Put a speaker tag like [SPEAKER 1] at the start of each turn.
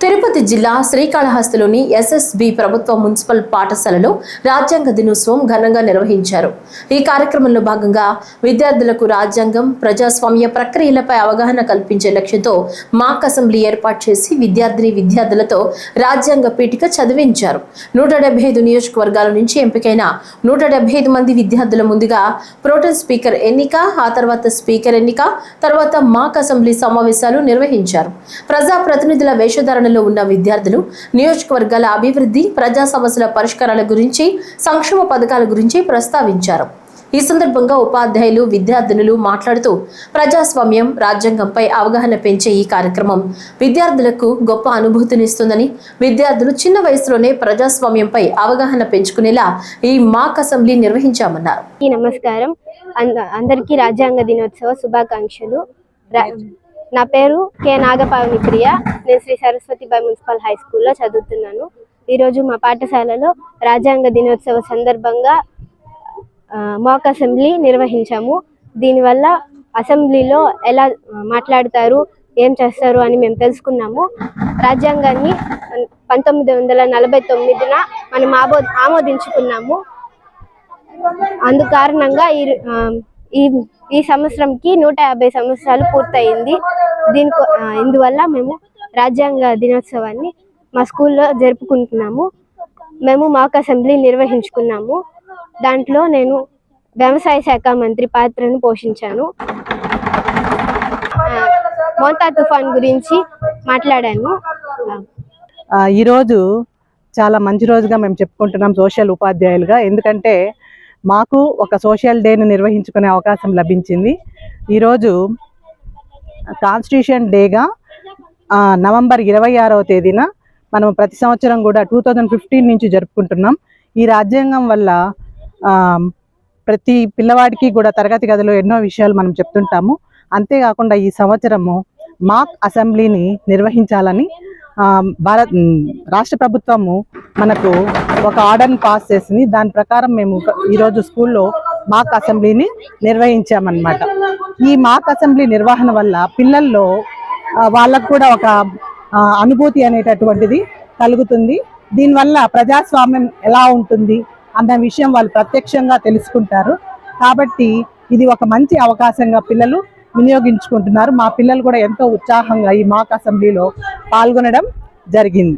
[SPEAKER 1] తిరుపతి జిల్లా శ్రీకాళహస్తిలోని ఎస్ఎస్బి ప్రభుత్వ మున్సిపల్ పాఠశాలలో రాజ్యాంగ దినోత్సవం ఘనంగా నిర్వహించారు. ఈ కార్యక్రమంలో భాగంగా విద్యార్థులకు రాజ్యాంగం ప్రజాస్వామ్య ప్రక్రియలపై అవగాహన కల్పించే లక్ష్యంతో మాక్ అసెంబ్లీ ఏర్పాటు చేసి విద్యార్థిని విద్యార్థులతో రాజ్యాంగ పీఠిక చదివించారు. నూట డెబ్బై ఐదు నియోజకవర్గాల నుంచి ఎంపికైన నూట డెబ్బై ఐదు మంది విద్యార్థుల ముందుగా ప్రోటెన్ స్పీకర్ ఎన్నిక ఆ తర్వాత స్పీకర్ ఎన్నిక తర్వాత మాక్ అసెంబ్లీ సమావేశాలు నిర్వహించారు. ప్రజా ప్రతినిధుల వేషధారణలో ఉన్న విద్యార్థులు నియోజకవర్గాల అభివృద్ధి ప్రజా సమస్యల పరిష్కారాల గురించి సంక్షేమ పథకాల గురించి ప్రస్తావించారు. ఈ సందర్భంగా ఉపాధ్యాయులు విద్యార్థినులు మాట్లాడుతూ ప్రజాస్వామ్యం రాజ్యాంగంపై అవగాహన పెంచే ఈ కార్యక్రమం విద్యార్థులకు గొప్ప అనుభూతినిస్తుందని విద్యార్థులు చిన్న వయసులోనే ప్రజాస్వామ్యంపై అవగాహన పెంచుకునేలా ఈ మాక్ అసెంబ్లీ నిర్వహించామన్నారు.
[SPEAKER 2] ఈ నమస్కారం. అంద- అందరికీ రాజ్యాంగ దినోత్సవ శుభాకాంక్షలు. నా పేరు కె. నాగపావని ప్రియ. నేను Sri Saraswati by municipal high స్కూల్లో చదువుతున్నాను. ఈరోజు మా పాఠశాలలో రాజ్యాంగ దినోత్సవ సందర్భంగా మాక్ అసెంబ్లీ నిర్వహించాము. దీనివల్ల అసెంబ్లీలో ఎలా మాట్లాడతారు ఏం చేస్తారు అని మేము తెలుసుకున్నాము. రాజ్యాంగాన్ని పంతొమ్మిది వందల నలభై తొమ్మిదిన మనం ఆమో ఆమోదించుకున్నాము. అందు కారణంగా ఈ ఈ ఈ సంవత్సరంకి నూట యాభై సంవత్సరాలు పూర్తయింది. దీనికి ఇందువల్ల మేము రాజ్యాంగ దినోత్సవాన్ని మా స్కూల్లో జరుపుకుంటున్నాము. మేము మాక్ అసెంబ్లీ నిర్వహించుకున్నాము. దాంట్లో నేను వ్యవసాయ శాఖ మంత్రి పాత్రను పోషించాను. మోతా తుఫాన్ గురించి మాట్లాడాను.
[SPEAKER 3] ఈరోజు చాలా మంచి రోజుగా మేము చెప్పుకుంటున్నాం సోషల్ ఉపాధ్యాయులుగా. ఎందుకంటే మాకు ఒక సోషల్ డేను నిర్వహించుకునే అవకాశం లభించింది. ఈరోజు కాన్స్టిట్యూషన్ డేగా నవంబర్ ఇరవై ఆరవ తేదీన మనం ప్రతి సంవత్సరం కూడా టూ థౌజండ్ ఫిఫ్టీన్ నుంచి జరుపుకుంటున్నాం. ఈ రాజ్యాంగం వల్ల ప్రతి పిల్లవాడికి కూడా తరగతి గదిలో ఎన్నో విషయాలు మనం చెప్తుంటాము. అంతేకాకుండా ఈ సంవత్సరము మాక్ అసెంబ్లీని నిర్వహించాలని భారత్ రాష్ట్ర ప్రభుత్వము మనకు ఒక ఆర్డర్ని పాస్ చేసింది. దాని ప్రకారం మేము ఈరోజు స్కూల్లో మాక్ అసెంబ్లీని నిర్వహించామన్నమాట. ఈ మాక్ అసెంబ్లీ నిర్వహణ వల్ల పిల్లల్లో వాళ్ళకు కూడా ఒక అనుభూతి అనేటటువంటిది కలుగుతుంది. దీనివల్ల ప్రజాస్వామ్యం ఎలా ఉంటుంది అన్న విషయం వాళ్ళు ప్రత్యక్షంగా తెలుసుకుంటారు. కాబట్టి ఇది ఒక మంచి అవకాశంగా పిల్లలు వినియోగించుకుంటున్నారు. మా పిల్లలు కూడా ఎంతో ఉత్సాహంగా ఈ మాక్ అసెంబ్లీలో పాల్గొనడం జరిగింది.